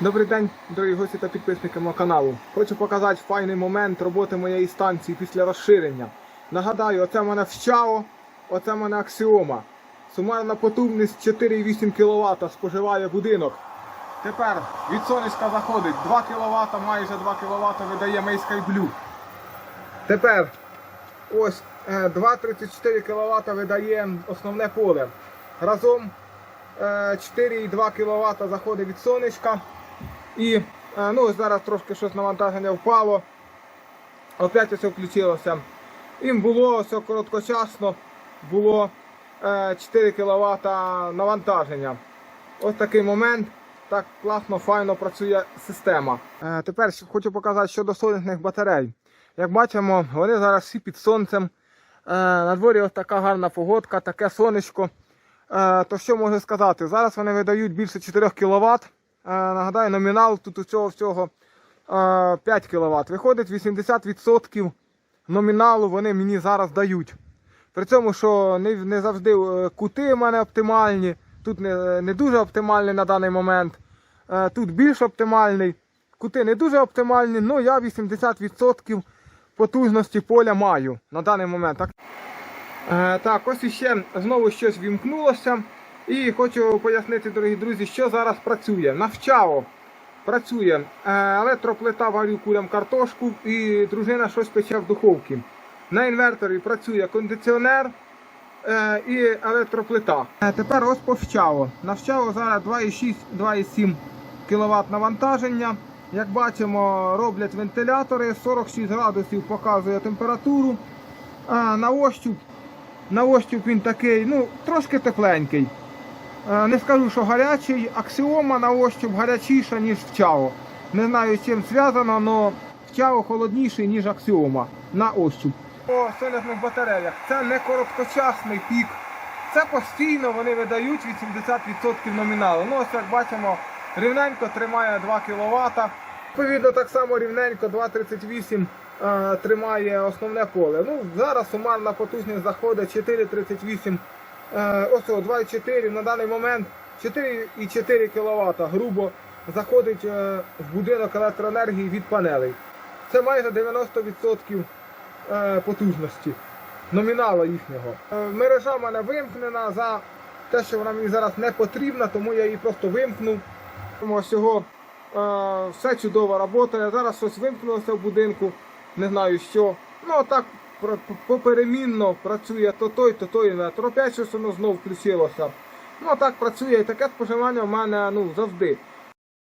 Добрий день, дорогі гості та підписники мого каналу. Хочу показати файний момент роботи моєї станції після розширення. Нагадаю, оце в мене вщао, оце в мене аксіома. Сумарна потужність 4,8 кВт споживає будинок. Тепер від сонечка заходить 2 кВт, майже 2 кВт видає Мейскай Блю. Тепер ось е, 2,34 кВт видає основне поле. Разом е, 4,2 кВт заходить від сонечка. І е, ну, зараз трошки щось навантаження впало. Опять все включилося. Їм було все короткочасно, було е, 4 кВт навантаження. Ось такий момент. Так класно, файно працює система. Е, тепер хочу показати щодо сонячних батарей. Як бачимо, вони зараз всі під сонцем. Е, на дворі ось така гарна погодка, таке сонечко. Е, то що можу сказати? Зараз вони видають більше 4 кВт. Е, нагадаю, номінал тут у цього всього е, 5 кВт. Виходить 80% номіналу вони мені зараз дають. При цьому, що не, завжди е, кути в мене оптимальні, тут не, дуже оптимальний на даний момент. Е, Тут більш оптимальний. Кути не дуже оптимальні, але я 80% потужності поля маю на даний момент. Е, так ось іще знову щось вімкнулося. І хочу пояснити, дорогі друзі, що зараз працює. Навчало працює е, електроплита варю курям картошку і дружина щось пече в духовці. На інверторі працює кондиціонер е, і електроплита. Е, тепер ось по вщаво. Зараз 2,6-2,7 кВт навантаження. Як бачимо, роблять вентилятори, 46 градусів показує температуру. На ощуп, на ощуп він такий, ну, трошки тепленький. Е, Не скажу, що гарячий. Аксіома на ощуп гарячіша, ніж в чао. Не знаю, з чим зв'язано, але в чао холодніший, ніж аксіома на ощуп. По сонячних батареях це не короткочасний пік. Це постійно вони видають 80% номіналу. Ну, ось як бачимо, рівненько тримає 2 кВт. Відповідно, так само рівненько 2,38 е, тримає основне поле. Ну, зараз сумарна потужність заходить 4,38 Е, ось 2,4 на даний момент 4,4 кВт грубо заходить е, в будинок електроенергії від панелей. Це майже 90% е, потужності номінала їхнього. Е, Мережа в мене вимкнена за те, що вона мені зараз не потрібна, тому я її просто вимкнув. Всього е, все чудово працює. Зараз щось вимкнулося в будинку, не знаю що. Ну так поперемінно працює то той, то той інвертор. Опять щось воно знову включилося. Ну а так працює і таке споживання в мене ну, завжди.